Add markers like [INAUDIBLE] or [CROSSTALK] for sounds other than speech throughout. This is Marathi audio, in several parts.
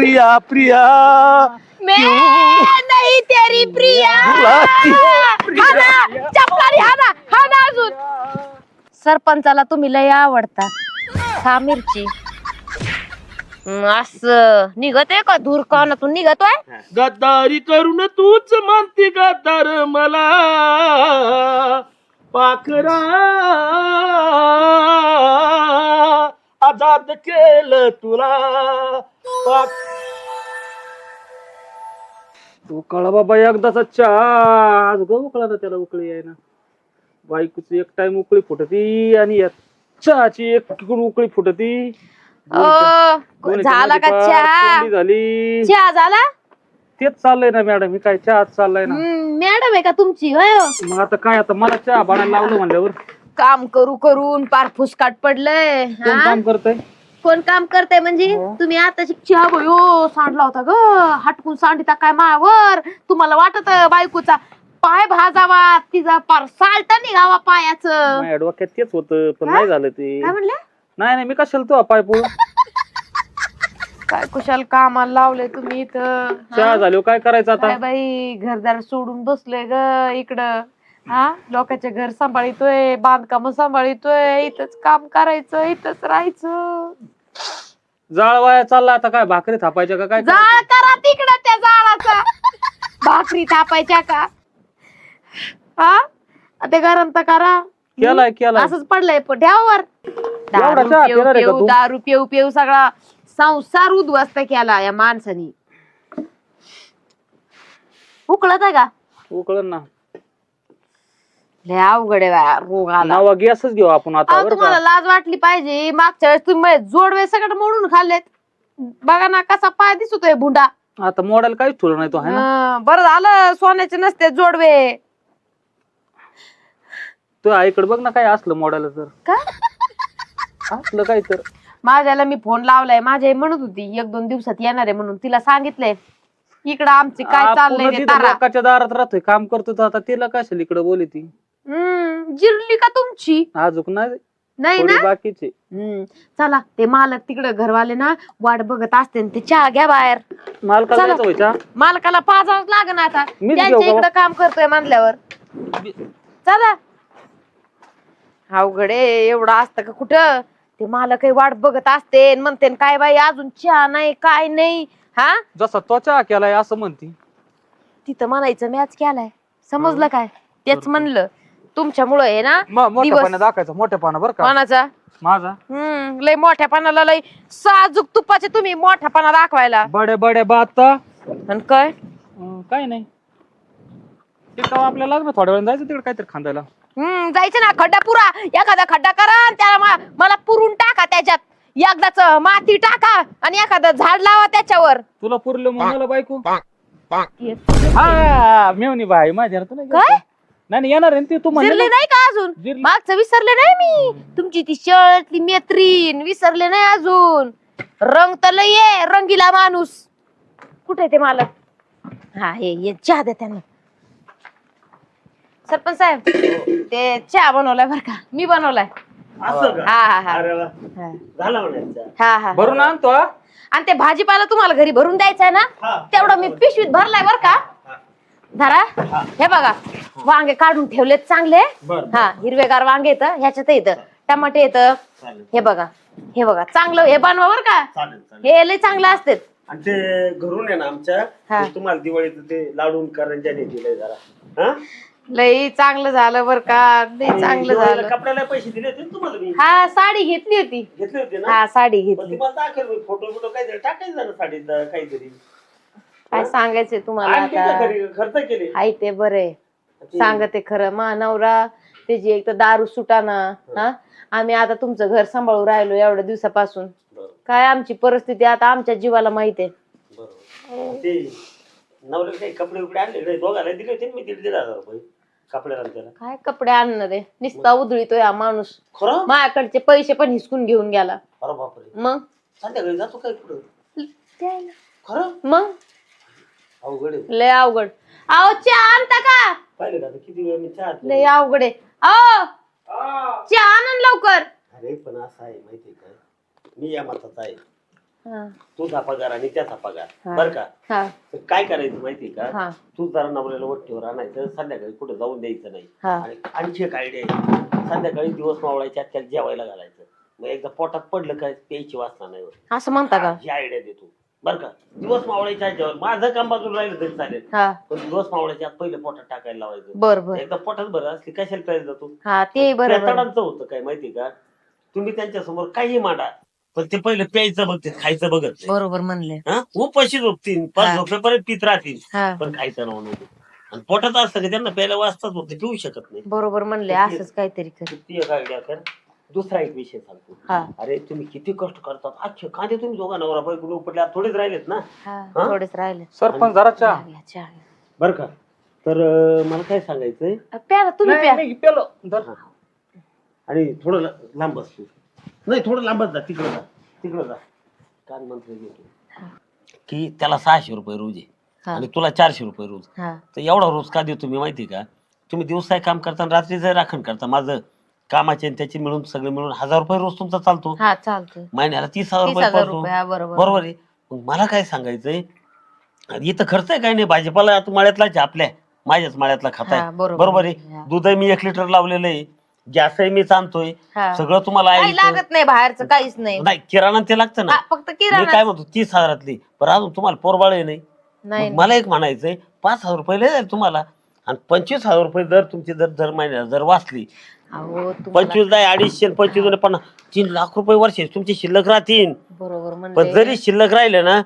प्रिया प्रिया. मैं नहीं तेरी प्रिया। बुलाती ना अजून. सरपंचाला तुम्ही लय आवडता. खा मिरची. अस. निघत आहे का धूर कानातून? निघतोय? गद्दारी करून तूच म्हणते गद्दार मला. पाखरा. आजाद केलं तुला. उकळा बाबा एकदाचा चहा आज ग उकळा ना त्याला उकळी आहे ना बायकोची एक टाइम उकळी फुटती आणि या चहाची एक उकळी फुटती. झाला का मध्ये पार चहा? कोंडी झाली. चहा झाला? तेच चाललंय ना मॅडम हे काय चहा चाललंय ना. हम्म, मॅडम आहे का तुमची? होय हो? मग आता काय आता मला चहा बनायला लावलं म्हणल्यावर. काम करू करून पार फुसकाट पडलंय. कोण हा? काम करतय? कोण काम करते म्हणजे? हो. तुम्ही आता चहा भयो सांडला होता ग. हटकून सांडिता काय मावर तुम्हाला वाटत बायकोचा पाय भाजावा तिचा पार साल्ट निघावा पायाचं. माझ्या डोक्यात तेच होतं पण नाही झालं ते. काय म्हणले नाही नाही मी कशाला तो पाय पळून काय कुशाल कामाला लावले तुम्ही इथं चहा हा? झालो काय करायचं काय आता बाई घरदार सोडून बसलोय ग इकडं. हा? लोकांचे घर सांभाळितोय बांधकाम सांभाळितोय इथंच काम करायचं इथंच राहायचं. जाळ वाया चालला आता काय भाकरी थापायच्या का काय जाळ करा तिकडं त्या जाळाचा. भाकरी थापायच्या का? हा? ते गरम तर करा. केलाय केलाय. असंच पडलंय पण ठेवावर दारू चहा पिऊ पिणार आहे का पिऊ तू? दारू पिऊ पिऊ सगळा संसार उद्ध्वस्त केला या माणसानी. उकळत आहे का? उकळण ना. लय अवघड आहे बा, रोग आला नावा गॅसच घेऊ आपण आता अहो, बरं तुम्हाला का? लाज वाटली पाहिजे. मागच्या वेळेस तुम्ही जोडवे सगळं मोडून खाल्लेत. बघा ना कसा पाय दिसतोय भुंडा आता मॉडेल काहीच ठेवलं नाही तो आहे ना? हं, बरं झालं सोन्याचे नसते जोडवे. तो आईकडे बघ ना काय असलं मॉडेल तर. का? असलं काय तर. माझ्याला मी फोन लावलाय. माझी आई म्हणत होती एक दोन दिवसात येणार आहे म्हणून. तिला सांगितलंय. इकडं आमचे काय आपण चाललंय ते तिथं तारा. लोकांच्या दारात राहतोय काम करतो तर आता तिला कशाला इकडे बोली ती? हम्म जिरली का तुमची? अजून नाही. नाही थोडी ना? बाकीची. हम्म चला ते मालक तिकडं घरवाले ना वाट बघत असते ते चहा घ्या बाहेर. मालकाला चला. द्यायचं व्हायचा मालकाला पाजावंच लागण आता. मीच त्यांच्या घेऊ का? इकडं काम करतोय म्हणल्यावर चला. अवघड आहे एवढं असतं का कुठं? ते मालक वाट बघत असते न म्हणते न काय बाई अजून चहा नाही काय नाही? हा? जसा त्वचा केलाय असं म्हणती. तिथं म्हणायचं मॅच केलाय. समजलं काय? तेच म्हणलं. तुमच्यामुळं आहे ना? म- मोठ्या दिवस- पाण्यात दाखायचं मोठ्या पाना बरं का? कोणाचा माझा? हम्म लय मोठ्या पानाला लय साजूक तुपाचे तुम्ही मोठ्या पाना दाखवायला. बडे बडे बात. आणि काय? काय नाही. ते का आपल्याला लागलं थोड्या वेळ जायचं तिकडे काहीतरी खांदायला. हम्म जायचं ना खड्डा पुरा. एखादा खड्डा करा आणि त्याला मा- मला पुरून टाका त्याच्यात. एकदाच माती टाका आणि एखादं झाड लावा त्याच्यावर. तुला पुरलं मग मला बायको. हा मेवणी बाई माझ्या तुला काय? नाही नाही, येणार आहे ना ती तू म्हणली ना. नाही. का अजून? जिरली. मागचं विसरले नाही मी. तुमची ती शर्टली मैत्रीण विसरले नाही अजून. रंग तर लय आहे रंगीला माणूस. कुठे ते मालक? हा हे हे चहा द्या त्यांना. सरपंच साहेब ते चहा बनवलाय बर का? मी बनवलाय. असं का? हा हा हा. अरे वा. हा. झाला म्हणायचं हा हा. भरून आणतो हा. आणि ते भाजीपाला तुम्हाला घरी भरून द्यायचा आहे ना? हा. तेवढं मी पिशवीत भरलाय बर का? धरा. हे. बघा वांगे काढून ठेवलेत चांगले. बर हा हिरवेगार वांगे येतं ह्याच्यात येतं. टमाटे येतं. चालेल. हे बघा हे बघा चांगलं हे बनवा बर का? चालेल चालेल. हे लय चांगलं असते आणि ते घरून आहे ना आमच्या हा. ते तुम्हाला दिवाळीचं ते लाडून करंजाने दिलंय जरा. हा? लय चांगलं झालं बर का लय चांगलं दिवाळीला झालं. कपड्याला पैसे दिले होते ना तुम्हाला मी? हा साडी घेतली होती. घेतले होते ना? हा साडी पण घेतली. तुम्हाला फोटो फोटो काहीतरी टाकायचं ना साडीत काहीतरी. काय सांगायचंय तुम्हाला आणखी का आता घरी खर्च केले? हाय ते बरे. सांगते खरं. मा नवरा त्याची एक तर दारू सुटाना हा. आम्ही आता तुमचं घर सांभाळून राहिलो एवढ्या दिवसापासून. बरोबर, काय आमची परिस्थिती आता आमच्या जीवाला माहिती आहे. बरोबर. ते नवऱ्याला काही कपडे बिपडे आणले नाही? दोघाला दिले होते ना मी दीड दीड हजार रुपये कपड्याला आणि त्याला. काय कपडे आणणार? आहे नुसता उधळीतोय हा माणूस. खरं? माझ्याकडचे पैसे पण हिसकून घेऊन गेला. अरे बापरे. मग? संध्याकाळी जातो काय. खरं? मग? अवघड आहे. लय अवघड. अहो चहा आणता का? पाहिलं का आता किती वेळ मी चहा लय अवघड आहे. अहो चहा आणून लवकर. अरे पण असं आहे माहितीये का? मी या मताचा आहे. हा, तुझा पगार आणि त्याचा पगार हा. बर का? हा, तर काय करायचं माहितीये का? हा, तू जरा नवऱ्याला वट्टीवर आणायचं संध्याकाळी कुठं जाऊन द्यायचं नाही. हा. आणि आणखी एक आयडिया आहे. संध्याकाळी दिवस मावळायच्या त्याला जेवायला घालायचं. मग एकदा पोटात पडलं काय प्यायची वासना नाही होत. असं म्हणता का? ही आयडिया देतो बर का? दिवस मावळायच्या जेवण माझं काम बाजूला राहिलं तरी चालेल. हा. पण दिवस मावळायच्या आत पहिले पोटात टाकायला लावायचं. बर बर. एकदा पोटात बरं असली कशाला प्यायला जातो हा ते बरोबर. होतं काय माहिती का? तुम्ही त्यांच्यासमोर काही मांडा. पण ते पहिले प्यायचं बघते खायचं बघत नाही. बरोबर म्हणले. हा? उपाशी झोपतील पण हा. झोपेपर्यंत पित राहतील. हा. पण खायचं नाव नको. आणि पोटात असतं की त्यांना प्यायला वाचताच होते पिऊ शकत नाही. बरोबर म्हणले असंच काहीतरी कर. ती एक आयडिया कर. दुसरा एक विषय सांगतो. हा. अरे तुम्ही किती कष्ट करतात. अख्खे कांदे तुम्ही दोघा नवरा बायको उपटल्या थोडेच राहिलेत ना? हा हा? थोडेच राहिले. सरपंच जरा चहा. चहा. बर का. तर अं, मला काय सांगायचंय? अ, प्या ना तुम्ही प्या. नाही, नाही, पेलो धर. आणि थोडं ला- लांब बस तू. नाही थोडं लांबच जा. तिकडं जा. तिकडं जा. कान मंत्र घेतो की त्याला सहाशे रुपये रोज आहे. हा. आणि तुला चारशे रुपये रोज. हा. तर एवढा रोज का देतो मी माहिती का? तुम्ही दिवसाय काम करता आणि रात्री जर राखण करता. माझं कामाचे आणि त्याचे मिळून सगळे मिळून हजार रुपये रोज तुमचा चालतो. हा चालतंय. महिन्याला तीस हजार तीस रुपये हजार पडतो. रुपये हा, बरोबर. बरोबर आहे. मग मला काय सांगायचंय? इथं खर्च आहे काय नाही? भाजीपाला आता माळ्यातलाच आहे आपल्या. माझ्याच माळ्यातला खाता हा, आहे बरोबर. बरोबर हा. आहे दूधही मी एक लिटर लावलेलं आहे. गॅसही मी आणतोय. हा. सगळं तुम्हाला काही आहे लागत नाही बाहेरचं काहीच नाही. नाही किराणा ते लागतं ना. हा, फक्त मी काय किराणा म्हणतो तीस हजारातली. पण अजून तुम्हाला पोरबाळ आहे नाही. नाही मग मला एक म्हणायचंय पाच हजार रुपये लय जाईल तुम्हाला. आणि पंचवीस हजार रुपये जर तुमची जर दर महिन्याला जर वाचली अहो तुम्हाला पंचवीस अडीचशे आणि पंचवीस दोन पन्नास तीन लाख रुपये वर्ष तुमची शिल्लक राहतील. बरोबर पण म्हणले जरी शिल्लक राहिले ना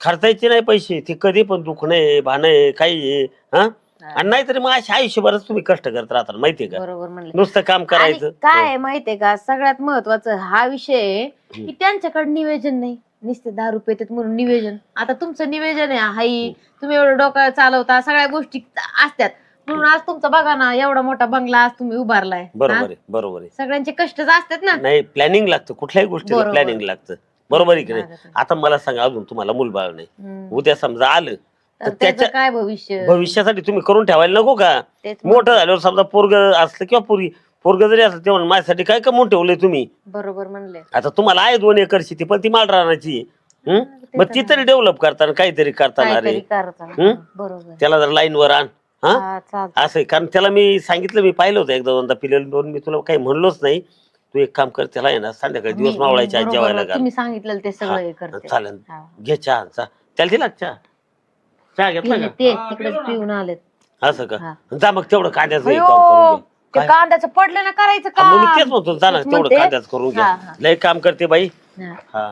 खर्चायचे नाही पैसे ते कधी पण दुखणं आहे भाणं आहे काही आहे हा? आणि नाहीतरी मग अशा आयुष्यभरच तुम्ही कष्ट करत राहता माहितीये का? बरोबर म्हणले. नुसतं काम आणि करायचं. काय आहे माहितीये का? सगळ्यात महत्वाचं हा विषय आहे की त्यांच्याकडे निवेदन नाही. नुसते दहा रुपये येतात म्हणून निवेदन. आता तुमचं निवेदन आहे हाई तुम्ही एवढं डोकं चालवता सगळ्या गोष्टी असतात. म्हणून आज तुमचा बघा ना एवढा मोठा बंगला आज तुम्ही उभारलाय. बरोबर? आहे बरोबर आहे. सगळ्यांचे कष्ट असतात ना. नाही प्लॅनिंग लागतं कुठल्याही गोष्टीला बरोबर. प्लॅनिंग लागतं. बरोबर आहे की नाही. आता मला सांगा अजून तुम्हाला मूलबाळ नाही. हम्म. उद्या समजा आलं तर तर त्याचं त्याच्या काय भविष्य? भविष्यासाठी तुम्ही करून ठेवायला नको का? तेच मोठं झाल्यावर समजा पोरग असलं किंवा पोरगी पोरग जरी असलं तेव्हा माझ्यासाठी काय कमवून ठेवलंय तुम्ही? बरोबर म्हणले. आता तुम्हाला आहे दोन एकर शेती पण ती माल राहण्याची हं? ते मग ती तरी डेव्हलप करताना काहीतरी करताना काहीतरी रे. करता हम्म? बरोबर. त्याला जर लाईन वर आण. हा चालतं असं आहे. कारण त्याला मी सांगितलं मी पाहिलं होतं एकदा दोनदा पिलेलं दोन मी तुला काही म्हणलोच नाही तू एक काम कर त्याला आहे ना संध्याकाळी दिवस मावळायच्या बरोबर, जेवायला घाल तुम्ही सांगितलं ते सगळं हे हा, करते चालेल हा. घे चहा त्याला दिला का चहा चहा घेतला ते- ते. पिऊन आलेत असं का हा. जा मग तेवढं कांद्याचं हे काम अयो करून घे. ते काय? कांद्याचं पडलं ना करायचं हा, मग मी का तेच म्हणतो जा ना तेच तेवढं म्हणते. कांद्याच करून घ्या हा. लय काम करते बाई हा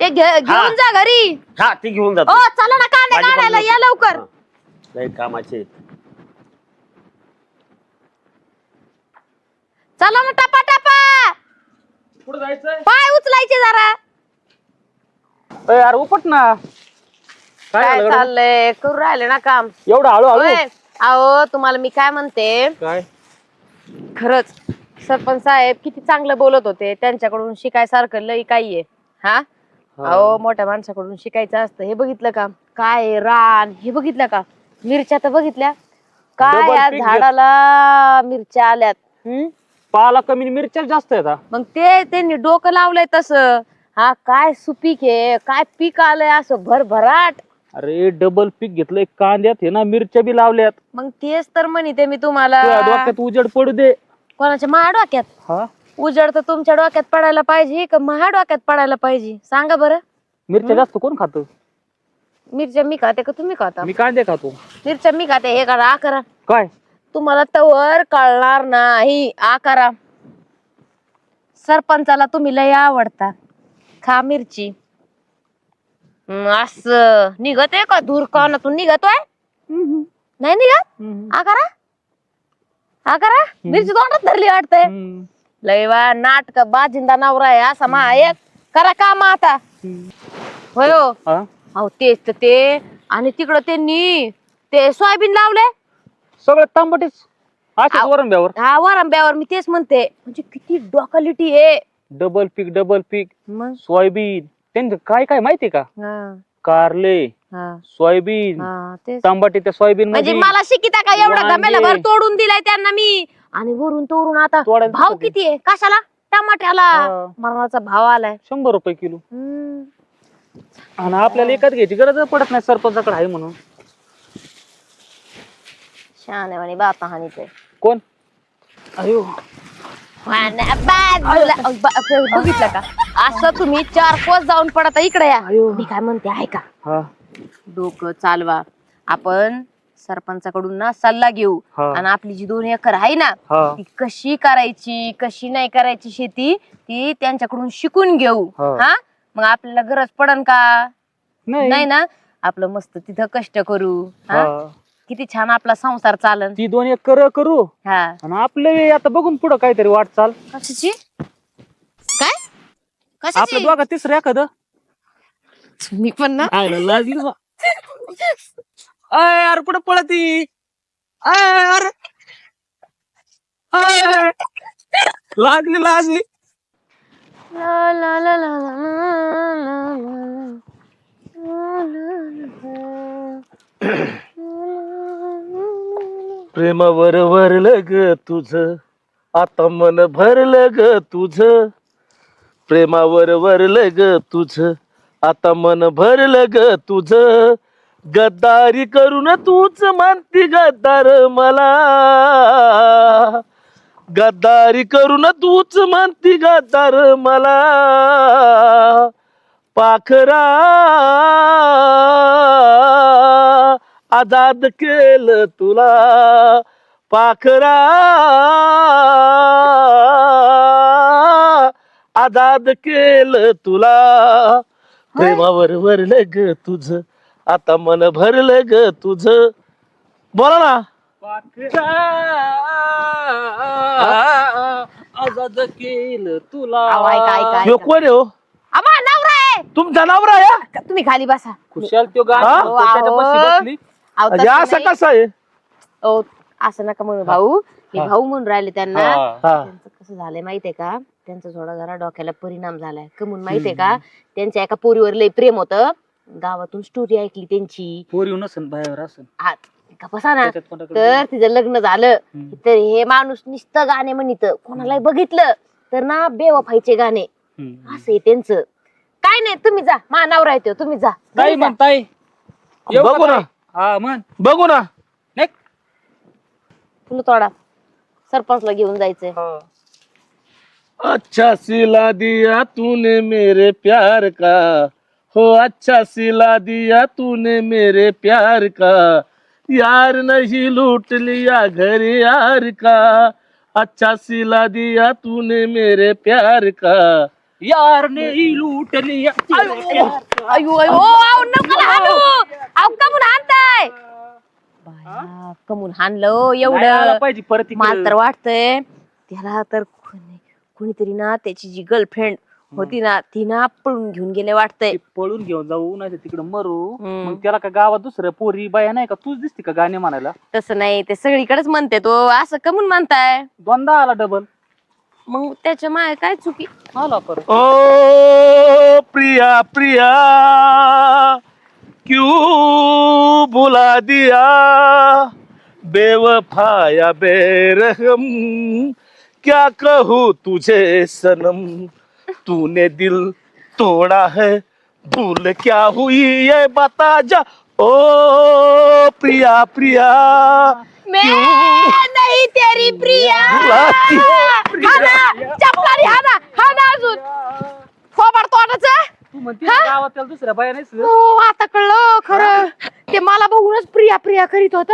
ते घे- घेऊन जा घरी हा ती घेऊन जातो चला ना कांदे भाजी काढायला बनवतो. या लवकर हा. लय कामाचे चला ना टपा टपा कुठं जायचंय? पाय उचलायचे जरा. ए, यार उपट ना. काय काय झालं गड्या? चाललंय? करू राहिले ना काम. एवढं हळू हळू? होय. अहो तुम्हाला मी काय म्हणते? काय? खरंच सरपंच साहेब किती चांगलं बोलत होते. त्यांच्याकडून शिकायसारखं लई काही आहे. हा? अहो मोठ्या माणसाकडून शिकायचं असतं. हे बघितलं का? काय रान. हे बघितलं का? मिरच्या तर बघितल्या. काय या झाडाला मिरच्या आल्यात हम्म? पाला कमी आणि मिरच्या जास्त आहेत. मग ते त्यांनी डोकं लावलंय तसं. हा काय सुपीक आहे काय पीक आलंय असं भरभराट. अरे डबल पीक घेतलंय कांद्यात हे ना मिरच्या बी लावल्यात. मग तेच तर म्हणते मी तुम्हाला. तुझ्या डोक्यात उजेड पडू दे. कोणाच्या माझ्या डोक्यात? हा? उजड तर तुमच्या डोक्यात पडायला पाहिजे का माझ्या डोक्यात पडायला पाहिजे? सांगा बरं. मिरच्या जास्त कोण खात? मिरच्या मी खाते का तुम्ही खाता? मी कांदे खातो. मिरच्या मी खाते. हे करा आ करा. काय? तुम्हाला तवर कळणार नाही. आ करा. सरपंचाला तुम्ही लय आवडता. खा मिरची. अस. निघत आहे का धूर कानातून? निघतोय? नाही निघत? आ करा. आ करा. मिरची तोंडात धरली वाटतंय. लय वा नाटक बाजिंदा नवरा आहे असा मा एक करा काम आता. होय हो. हा? अहो तेच तर ते. आणि तिकडं त्यांनी ते सोयाबीन लावलंय सगळं तांबटीच. अशाच आव. वरंब्यावर. हा वरंब्यावर मी तेच म्हणते. म्हणजे किती डोकालिटी आहे. डबल पीक डबल पीक मग? सोयाबीन. त्यांचं काय काय माहितीये का? हा. कारले हा. सोयाबीन. हा तेच. तांबटी त्या सोयाबीन म्हणजे मध्ये मला शिकिता का एवढा. गमेला भर तोडून दिलाय त्यांना मी? आणि वरून तोडून आता तोडायला भाव किती? किती आहे? कशाला? टमाट्याला. हा. मरणाचा भाव आलाय. शंभर रुपये किलो. हम्म. आणि आपल्याला एकाच घ्यायची गरज पडत नाही सरपंचाकडे आहे म्हणून. शहाणे म्हणे बाता हानीचे कोण? अयो. बघितलं का? असं तुम्ही चार कोस जाऊन पडता इकडे या. अयो. मी काय म्हणते ऐका हा. डोकं चालवा. आपण सरपंचाकडून ना सल्ला घेऊ. हा. आणि आपली जी दोन एकर आहे ना हा. ती कशी करायची कशी नाही करायची शेती ती त्यांच्याकडून शिकून घेऊ. हा. हा? मग आपल्याला गरज पडन का? नाही. नाही ना? आपलं मस्त तिथं कष्ट करू हा? हा. किती छान आपला संसार चालन. ती दोन एक कर. करू हा. आणि आपले आता बघून पुढं काहीतरी वाटचाल. कशाची? काय? कशाची? दोघा तिसरं एखादं. मी पण ना. आयला बा. अय यार कुठं पळती? अय यार अय. लागली लागली प्रेमावर भरलं ग तुझ आता मन भरलं ग तुझ प्रेमावर भरलं ग तुझ आता मन भरलं ग तुझ गद्दारी करून तूच मानती गद्दार मला गद्दारी करून तूच म्हणती गद्दार मला. पाखरा आजाद केलं तुला. पाखरा आजाद केलं तुला. प्रेमावर भरलं ग तुझ. आता मन भरलं ग तुझ. बोला ना. आजाद केलं तुला अहो, ऐका, ऐका, ह्यो कोण आहे हो आम्हा नवरा आहे तुमचा नवरा आहे हा? तुम्ही खाली बसा खुशाल तो गाणं हा? म्हणतो, त्याच्यापाशी. बसली. अहो, तसं असं नाही. कसं आहे अहो, असं नका म्हणू भाऊ हे हा. भाऊ म्हणून राहिले त्यांना हा. हा त्यांचं कसं झालंय माहितीये का त्यांचा थोडा जरा डोक्याला परिणाम झालाय कमून माहितीये का त्यांच्या एका पोरीवर लय प्रेम होतं गावातून स्टोरी ऐकली त्यांची पोर येऊन असेल बाहेर असेल का बसा ना. त्याच्यात तर तिचं लग्न झालं. हम्म. तर हे माणूस नुसतं गाणे म्हणित. कोणालाही बघितलं तर ना बेवफाईचे गाणे. हम्म. असं आहे त्यांचं. काय नाही तुम्ही जा. मा नवरा येतो तुम्ही जा. ताई घरी जा. येऊ का बघू ना. ताई? हा म्हण. बघू ना. नाही फुलं तोडा. सरपंचला घेऊन जायचंय. हा. अच्छा सिला दिया तूने मेरे प्यार का. हो अच्छा सिला दिया तूने मेरे प्यार का. यार नहीं लूट लिया घर यार का। अच्छा सिला दिया तूने मेरे प्यार का। यार ने ही लूट लिया अयो अयो नका हाणू कमून हाणताय बाया, कमून हाणलं नाही आला एवढं पाहिजे परत इकडं. मला तर वाटतंय त्याला तर कोणी- कोणीतरी ना त्याची जी गर्लफ्रेंड होती ना ती ना पळून घेऊन गेले वाटतंय. ते पळून घेऊन जाऊ नाही तिकडे मरू. हम्म. मग त्याला का गावात दुसऱ्या पोरी बाया नाही का? तूच दिसते का गाणे म्हणायला? तसं नाही ते सगळीकडेच म्हणते तो. असं कमून म्हणताय. दोनदा आला डबल मग त्याच्या माय काय चुकी? आला परत. ओ प्रिया प्रिया क्यों बुला दिया? बेवफाया बेरहम क्या कहूँ तुझे सनम? तूने दिल तोड़ा है भूल क्या हुई ये बता जा? ओ प्रिया प्रिया मैं नहीं तेरी प्रिया। बुलाती हाना चपलानी हाना हाना अजून। फोबाड तू म्हणते ना गावात त्याला दुसऱ्या बाया नाही हो आता कळलं खरं. ते मला बघूनच प्रिया प्रिया करीत होत.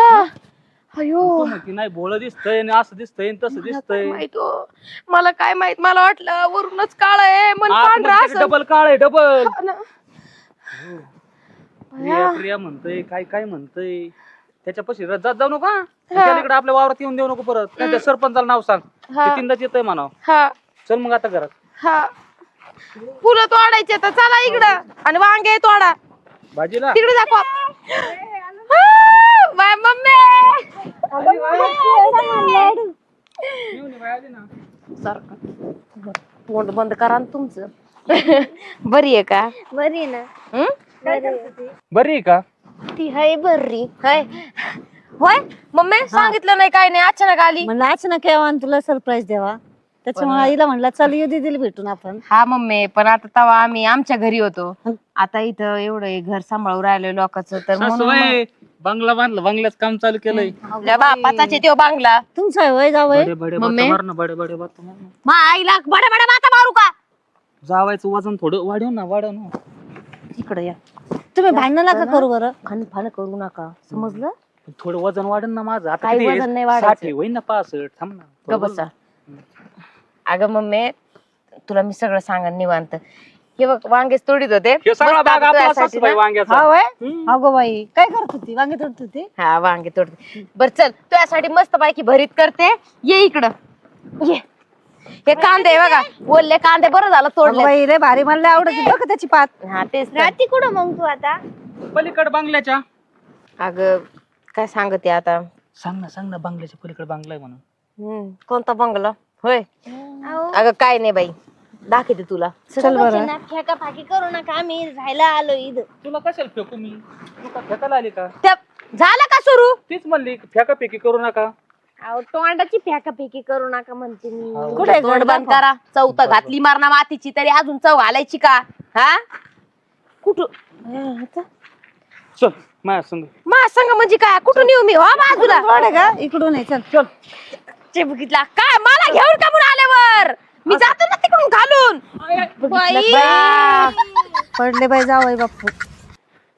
अयो. तू म्हणते नाही भोळ दिसतंय आणि असं दिसतंय आणि तसं दिसतंय. माहीत हो. मला काय माहीत? मला वाटलं वरूनच काळ आहे. मन पांढरा असं. डबल काळ आहे डबल हाना. प्रिया प्रिया म्हणतय काय काय म्हणतय? त्याच्यापाशी र- जात जाऊ नका. इकडे आपल्या वावरात येऊन देऊ नको परत. नाही त्या सरपंचाला नाव सांग. हा. ते तीनदाच येतंय म्हणाव. हा. चल मग आता घरात. हा. फुलं तोडायचे तर चला इकडं. आणि वांगे तोडा. भाजीला. तिकडे दाखवा. तोंड बंद करा ना तुमचं. बरी आहे का? बरी ना. हं? बरी आहे. का? ती हाय बरी. हाय. होय? मम्मी सांगितलं नाही काय नाही. अचानक आली. अचानक आणि तुला सरप्राईज द्यावा. त्याच्यामुळे आईला म्हणलं चल ये दीदीला भेटून आपण. हा मम्मी पण आता तेव्हा आम्ही आमच्या घरी होतो. आता इथं एवढं हे घर सांभाळून राहिलं लोकांचं तर म्हणून मग- सासूबाई बंगला बांधला बंगल्याच काम चालू केलंय. आपल्या बापाचाच बांगला. तुमचा वय जावय बडे बडे मम्मी? बाता मार ना बडे बडे बाता मार ना. मग आईला बडा बडा माता मारू का? जावायचं वजन थोडं वाढव ना वाढव ना. इकडे या. तुम्ही भांडण नका करू बरं. खान फान करू नका. समजलं? थोडं वजन वाढन ना माझं. आता काही किती आहे? वजन नाही वाढायचं. साठ आहे, होईन ना पासष्ट थांब ना. अगं मम्मी तुला मी सगळं सांगन निवांत. हे बघ वांगेच तोडीत होते. हे सगळा मस्त भाग आता आपला तुझ्यासाठी सासूबाई ना- वांग्याचा. हा वय हम्म. अगो बाई काय करत होती? वांगे तोडत होती? हा वांगे तोडते. बर चल तुझ्यासाठी मस्त पैकी भरीत करते. ये इकडं. ये. हे कांदे बघा. बोलले कांदे बरं झालं अगं तोडले बाई रे भारी म्हणलं आवडत बघ त्याची पात. हा तेच तर. रात्री कुठं मग तू आता? पलीकड बांगल्याच्या. अगं काय सांगते आता? सांग ना सांग ना बांगल्याच्या पलीकडे बांगला आहे म्हणून. हम्म, कोणता बंगला? होय. अगं काय नाही बाई. दाखवते तुला. चल बरं. ना फेका फाकी करू नका. आम्ही राहायला आलो इथं. तुला कशाला फेकू मी? तू का फेकायला आली का? त्या झालं का सुरू? तीच म्हणली फेका फेकी करू नका. अहो तोंडाची फेका फेकी करू नका म्हणते मी. कुठे तोंड बंद करा. चौथ घातली मारणा मातीची तरी अजून चव घालायची का? हा? कुठं? चल माझ्या संग. मा सांग म्हणजे काय? कुठून येऊ मी? हो बाजूला. थोडे का? इकडून आहे. चल. चल. चे बघितला. काय मला घेऊन का म्हणून आल्यावर? मी जातो ना तिकडून घालून? पडले बाई जावय बाप्पू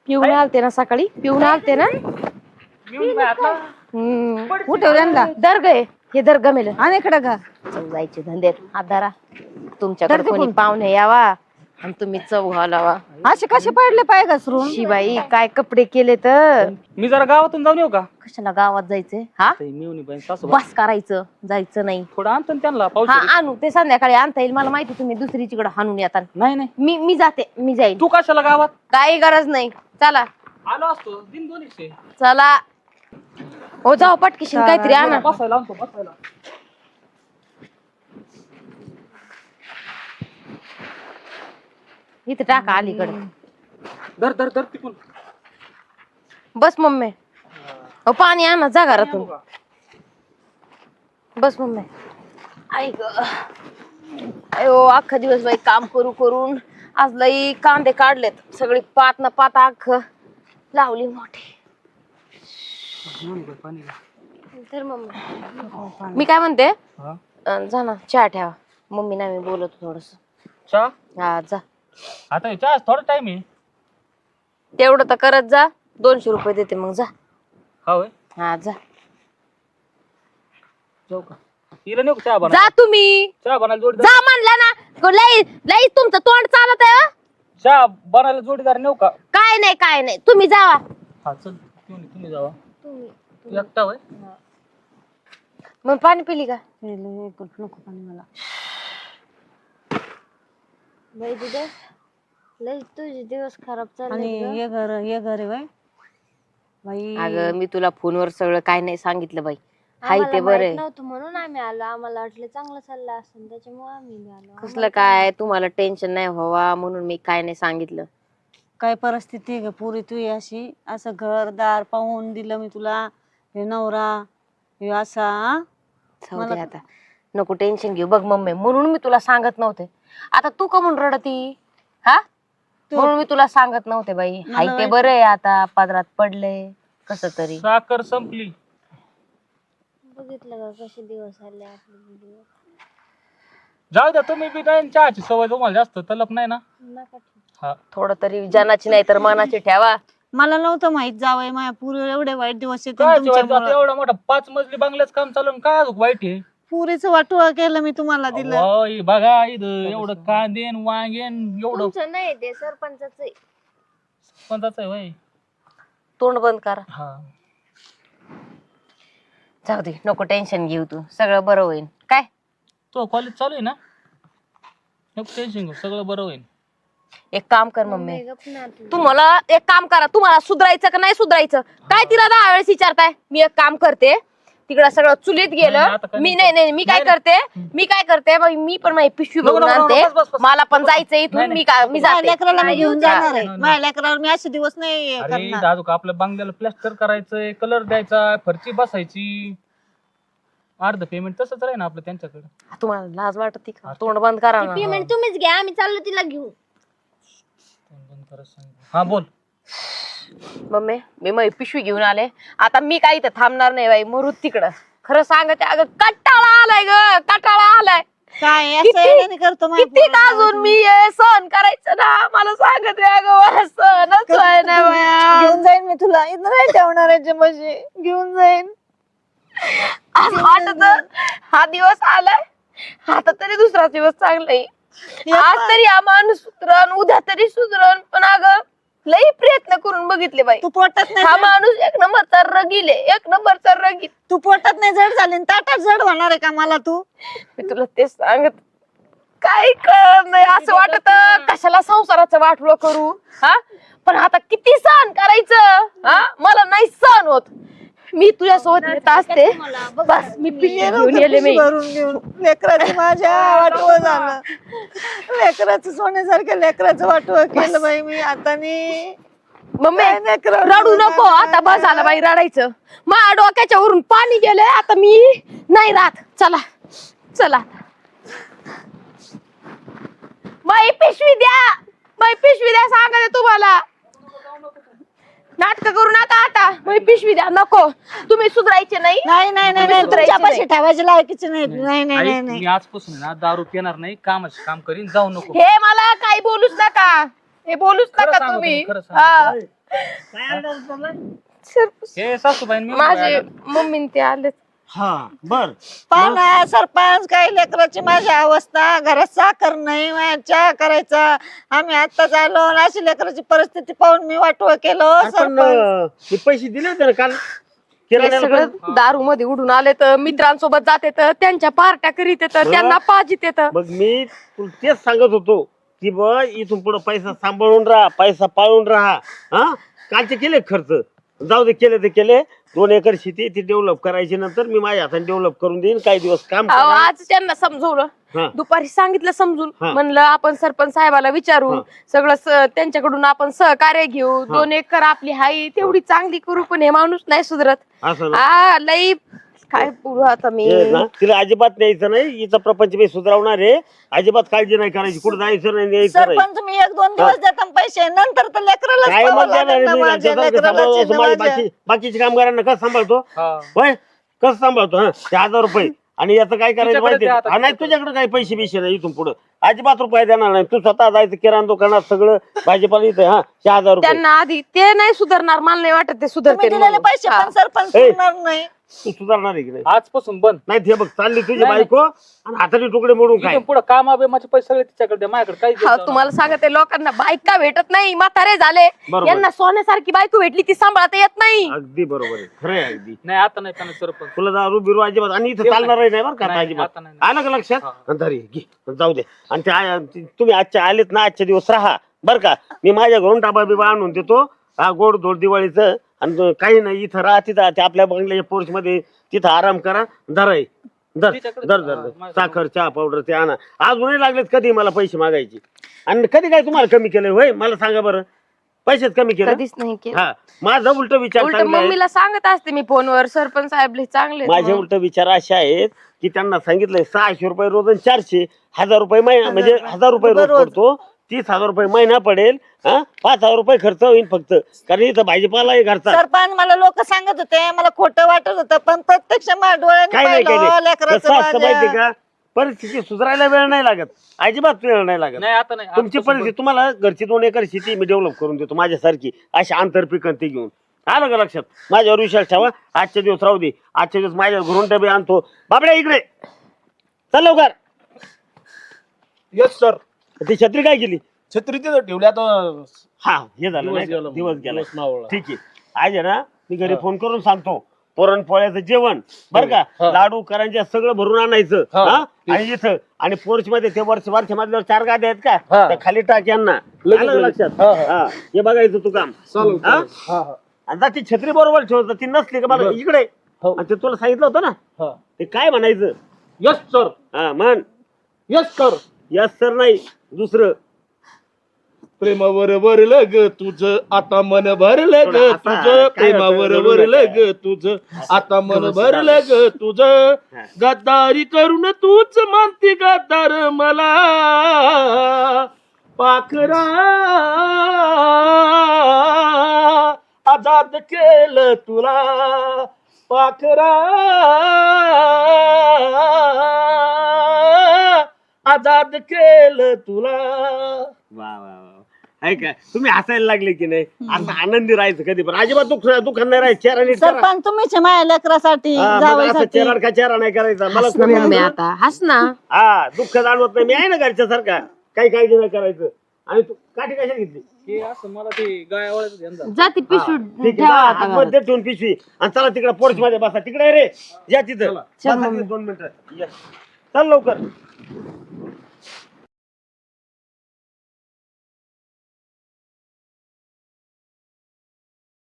पिऊन आलते ना सकाळी. पिऊन आलते ना. हम्म. उठव यांना? दर्ग आहे. हे दर्ग मेल. आणि इकडं का? जायचे धंद्यात हात धरा. तुमच्याकडे कोणी? पाहुणे यावा. आणि तुम्ही चव घालावा. असे कसे पडले पाय घसरून? शिबाई काय कपडे केले तर? मी जरा गावातून जाऊन येऊ का? कशाला गावात जायचंय? हा? ते मिळून बाई सासू बस करायचं जायचं नाही. थोडं आणतो ना त्यांना पाऊस हा आणू. ते संध्याकाळी आणता येईल. मला माहिती तुम्ही दुसरीकडे हाणून येतात नाही नाही. मी मी जाते. मी जाईल तू कशाला गावात? काही गरज नाही. चला. आलो असतो. दिन दोन्हीचे चला. हो जाऊ पटकीशीन काहीतरी आणा. बसायला आणतो बसायला. इथं टाका अलीकडे. धर धर धर तिकून. बस मम्मी. हो पाणी आणा जा घरातून. बस मम्मी. ऐक अयो अख्खा दिवस बाई काम करू करून. आज लई कांदे काढलेत. सगळी पात ना पात अख्ख लावली मोठी. पाणी. तर मम्मी. मी काय म्हणते? हा? अं, जा ना चहा ठेवा. मम्मी ना मी बोलत थोडस. चहा? हा जा. आता चहा थोडा टाइम आहे. तेवढं तर करत जा. दोनशे रुपये देते मग जा. हा होय? हा जा. जाऊ का? हिला नेऊ का चहा बनवायला. जा तुम्ही. चहा बनायला जोडीदार जा म्हणला ना. ग- लई लई तुमचं तोंड चालत आहे हं? चहा बनायला जोडीदार नेऊ का? काय नाही काय नाही. तुम्ही जावा. हा चल. तुम्ही तुम्ही जावा. तू एकटा होय? मग पाणी पिली का? नको पाणी मला. बाई तुझे लय तुझे दिवस खराब आणि चालले हे घर हे घर आहे बाई. बाई. अगं मी तुला फोनवर सगळं काय नाही सांगितलं बाई. हाय ते बरं आहे. नव्हतं म्हणून आम्ही आलो. आम्हाला वाटलं चांगलं चाललं असं त्याच्यामुळे आम्ही आलो. कसलं काय? तुम्हाला टेन्शन नाही व्हावा म्हणून मी काय नाही सांगितलं. काय परिस्थिती आहे ग? पुरी तू ही अशी. असं घरदार पाहून दिलं मी तुला. हे नवरा हे असा हा? जाऊ दे मला- आता. नको टेन्शन घेऊ. बघ मम्मी म्हणून मी तुला सांगत नव्हते. आता तू का म्हणून रडती? हा? म्हणून मी तुला सांगत नव्हते बाई. हाय ते बरं आहे आता पदरात पडले कस तरी. साखर संपली. बघितलं का कसे दिवस आले आपले जाऊ द्या तुम्ही बी नाही चहाची सवय तुम्हाला जास्त तलप नाही ना? नका ठेवू. हा. थोडं तरी जनाची नाही तर मनाची ठेवा. मला नव्हतं माहीत जावय माझ्या पुरी एवढे वाईट दिवस येते काय जेवायचं? आता तुमच्यामुळं एवढा मोठा पाच मजली बांगल्याच काम चालू आहे, काय अजून वाईट आहे? पुरीचं वाटोळा केलं मी तुम्हाला दिलं. अहो, हे बघा इथं एवढं कांदेन वांगेन एवढं तुमचं नाही ते सरपंचाच आहे. वय. तोंड बंद करा. हा. जाऊ दे नको टेन्शन घेऊ तू. सगळं बरं होईल काय? तो कॉलेज चालू आहे ना? नको टेन्शन घेऊ सगळं बरं होईल एक काम कर मम्मी. तू. तुम्हाला एक काम करा. तुम्हाला सुधारायचं का नाही सुधारायचं? काय तिला दहा वेळेस विचारताय? मी एक काम करते. तिकडं सगळं चुलीत नाही, आता गेलं काय मी नाही नाही नाही मी काय नाही, करते? मी काय करते? मग मी पण माझी पिशवी नको, भरून नको, नको, आणते. बस, बस, बस. मला पण जायचंय नाही, इथून नाही. मी काय मी माझ्या जाते. लेकराला मी घेऊन जाणार आहे. नाही. माझ्या लेकरावर मी असे दिवस नाही अरे करणार. दादू आपल्या बांगल्याला प्लॅस्टर करायचंय कलर द्यायचा फरची बसायची. अर्ध पेमेंट तसंच राहील ना आपलं त्यांच्याकडे. तुम्हाला लाज वाटत का? तोंड बंद करा ना. पेमेंट तुम्हीच घ्या आम्ही चाललो तिला घेऊन. हा बोल. मम्मी मी मै पिशवी घेऊन आले. आता मी काही इथं थांबणार नाही बाई मरू तिकडं. खरं सांगते अगं कटाळा आलाय ग कटाळा आलाय. काय किती- असं येड्याने करतो माझ्या किती पोराला? अजून मी हे सहन करायचं ना? मला सांगते अगं मला सहनच व्हाय ना बाया. घेऊन जाईन मी तुला. इथं नाही ठेवणार याच्या म्हशी घेऊन जाईन. असं वाटत हा दिवस आलाय. आता तरी दुसरा दिवस चांगला आहे आज तरी हा माणूस सुधरण उद्या तरी सुधरण पण अगं लई प्रयत्न करून बघितले बाई. तू पोटात नाही हा जड- माणूस एक नंबरचा रगील आहे एक नंबरचा रगील. तू पोटात नाही जड झाली आणि ताटात जड होणार आहे का मला तू? मी तुला तेच सांगत काही कळत नाही असं वाटत कशाला संसाराचं वाटलं करू? हा? पण आता किती सहन करायचं? हा? मला नाही सहन होत. मी तुझ्या सोबत येत असते. बस मी पिशवी घेऊन गेले मी भरून घेऊन. लेकराचं माझ्या [LAUGHS] वाटव झालं. लेकराचं सोन्यासारख्या लेकराचं वाटव केलं बाई मी. मम्मी काय नाही करत. रडू नको. आता बस झालं बाई रडायचं. माझ्या डोक्याच्या वरून पाणी गेलंय. आता मी नाही राहत. चला. चला. बाई पिशवी द्या. बाई पिशवी द्या सांगा तुम्हाला. नाटक करू नका आता. बाई पिशवी द्या नको. तुम्ही सुधरायचे नाही. नाही नाही नाही तुम्ही नाही सुधारायचे नाही. ठेवायचे लायकीचे नाही नाही नाही आई, नाही नाही. मी आजपासून आहे ना दारू पिणार नाही कामाचे काम करीन जाऊ नको. हे मला काही बोलूच नका. हे बोलूच खरं नका सांगू तुम्ही. तुम्ही, खरं सांगू. हा. हे सासूबाई मी माझे मम्मी ते आले हा बर. पाना सरपंच काही लेकराची माझी अवस्था घरात साखर नाही माझ्या चहा करायचा. आम्ही आत्ताच आलो आणि अशी लेकराची परिस्थिती पाहून मी वाटव केलं पण सरपंच. अं, हे पैसे दिले होते ना काल? हे किराण्याला सगळं पण? दारू मध्ये उडून आले तर मित्रांसोबत जाते तर त्यांच्या पार्ट्या करीत येतं त्यांना पाजित येतं. मग मी तुला तेच सांगत होतो की ब इथून पुढे पैसा सांभाळून राहा पैसा पाळून राहा. हा? कालचे केले खर्च? जाऊ दे केले ते केले. दोन एकर शेती ती डेव्हलप करायची नंतर मी माझ्या हाताने डेव्हलप करून देईन काही दिवस काम अहो, करा. आज त्यांना समजवलं. दुपारी सांगितलं समजून हा. म्हणलं आपण सरपंच साहेबाला विचारू हा. सगळं स- त्यांच्याकडून आपण सहकार्य घेऊ दोन एकर आपली हाई तेवढी चांगली करू पण हे माणूस नाही सुधरत असं ना हा लई काय बोलू आता मी? ना. तिला अजिबात न्यायचं नाही. हिचा प्रपंच मी सुधारवणार आहे. अजिबात काळजी नाही करायची. कुठं जायचं नाही न्यायचं नाही. सरपंच मी एक दोन दिवस देतो पैसे. नंतर तर लेकराला काय मग देणार आहे मी? त्याच्यासारखं सांभाळतो. असं माझी बाकी बाकीच्या कामगारांना कसं सांभाळतो? हा. होय? कसं सांभाळतो हा? ते हजार रुपये. आणि याचं काय करायचं तुझ्याकडे माहिती द्या आता. हा, नाही तुझ्याकडे काही पैसे बिशे नाही इथून पुढे. अजिबात रुपये देणार नाही. तू स्वतः जायचं किराणा दुकानात सगळं भाजीपाला इथं हा चार हजार रुपये. त्यांना आधी ते नाही सुधारणार. मला नाही वाटत ते तुम्ही सुधारते दिलेले म्हणून. पैसे हा. पण सरपंच ए. सुटणार नाही. तू सुधारणार आहे की नाही आजपासून बंद. नाही ते बघ चालली तुझी नाही, बायको आणि हाताने तुकडे मोडून काय पुढे कामा बिमाचे पैसे सगळे तिच्याकडे द्या, माझ्याकडे काही हा, तुम्हाला सांगते लोकांना बायका भेटत नाही म्हातारे झाले. बरोबर. यांना सोन्यासारखी बायको भेटली ती सांभाळता येत नाही. अगदी बरोबर आहे खरं आहे अगदी. नाही आता नाही त्यांना सरपंच. तुला दारू बिरू अजिबात आणि इथं ते चालणार नाही बरं का आता नाही, अजिबात. आता नाही. आलं का लक्षात? हा. आणि तरी घे. जाऊ दे. आणि ते तुम्ही आजच्या आलेत ना आजच्या दिवस राहा. बरं का? मी माझ्या घरून डाबा बिबा आणून देतो. हा गोड धोड दिवाळीचं. आणि तो काही नाही इथं राहा तिथं ते आपल्या बंगल्याच्या पोर्च मध्ये तिथं आराम करा धर आहे. धर तिच्याकडे धर धर. साखर चहा पावडर ते आणा अजूनही लागलेत कधी मला पैसे मागायचे आणि कधी काय तुम्हाला कमी केलंय होय मला सांगा बरं पैसेच कमी केलं कधीच नाही केलं हा माझा उलट विचार उलट चांगला आहे. मम्मीला सांगत असते मी फोनवर सरपंच साहेब लय चांगले आहेत माझे म्हणून. उलट विचार असे आहेत की त्यांना सांगितलंय सहाशे रुपये रोज आणि चारशे हजार रुपये महिना म्हणजे हजार रुपये रोज रोज. पडतो तीस हजार रुपये महिना पडेल हा? पाच हजार रुपये खर्च होईल फक्त. कारण इथं भाजीपाला आहे घरचा. सरपंच मला लोक सांगत होते मला खोटं वाटत होतं पण प्रत्यक्ष माझ्या डोळ्याने काय नाही काय पाहिलं नाही. लेकराचं कसं असतं माझ्या. माहिती का? परिस्थिती सुधारायला वेळ नाही लागत. अजिबात वेळ नाही लागत. नाही आता नाही तुमची आजपासून परिस्थिती तुम्हाला घरची दोन एकर शेती मी डेव्हलप करून देतो माझ्यासारखी. अशी आंतरपिकं ते घेऊन. आलं का लक्षात? माझ्यावर विश्वास ठेवा. आजच्या दिवस राहू दे. आजच्या दिवस माझ्या घरून डबे आणतो. बाबड्या इकडे. चल लवकर. येस सर ती छत्री काय केली छत्री तिथं ठेवली आता हा हे झालं दिवस नाही का? गेला दिवस गेला दिवस मावळला. ठीक आहे आज आहे ना मी घरी फोन करून सांगतो पुरणपोळ्याचं जेवण बरं का हा. लाडू करंज्या सगळं भरून आणायचं हा. हा? आणि इथं आणि पोर्च मध्ये ते वर्ष वर्ष मधल्यावर चार गाद्या आहेत का हा. त्या खाली टाक यांना लगेच, आलं लगेच. लक्षात हा, हा. हा. हे बघायचं तू काम चालेल हा? चालेल. हा हा आणि जा ती छत्री बरोबर ठेवत ती नसली का मला बरं. इकडे हो. आणि ते तुला सांगितलं होतं ना हा ते काय म्हणायचं यस सर हा म्हण यस सर यस सर नाही दुसरं? प्रेमावर वरलं ग तुझं आता मन भरलं ग तुझं. प्रेमावर? वरलं ग तुझं आता मन भरलं ग तुझं. गद्दारी करून तूच मानती गद्दार मला. पाखरा. आजाद केलं तुला. पाखरा. आजाद केलं तुला. वा वा वा आहे काय तुम्ही हसायला लागले की नाही? असं आनंदी राहायचं कधी पण. अजिबात दुःख दुःख नाही राहायचं. चेहरा नीट करा. सरपंच तुम्हीच आहे माझ्या लेकरासाठी हा, मग असं जावयासाठी. चेहरा का चेहरा नाही करायचा? मला हस ना मम्मी. आता. हस ना. हा दुःख जाणवत नाही. मी आहे ना घरच्या सारखा. काही काळजी नाही करायचं. आणि तू काठी कशा घेतली? हे असं मला ते गायावाळ्याचं ध्यान झालं. जाती पिशवी ठीक आहे. ठेवा जा, आता घरात. आतमध्ये ठेवून पिशवी. आणि चला तिकडे पोर्च मध्ये बसा. तिकडे रे. या बसा. तिथं दोन मिनिटं. या. चल लवकर.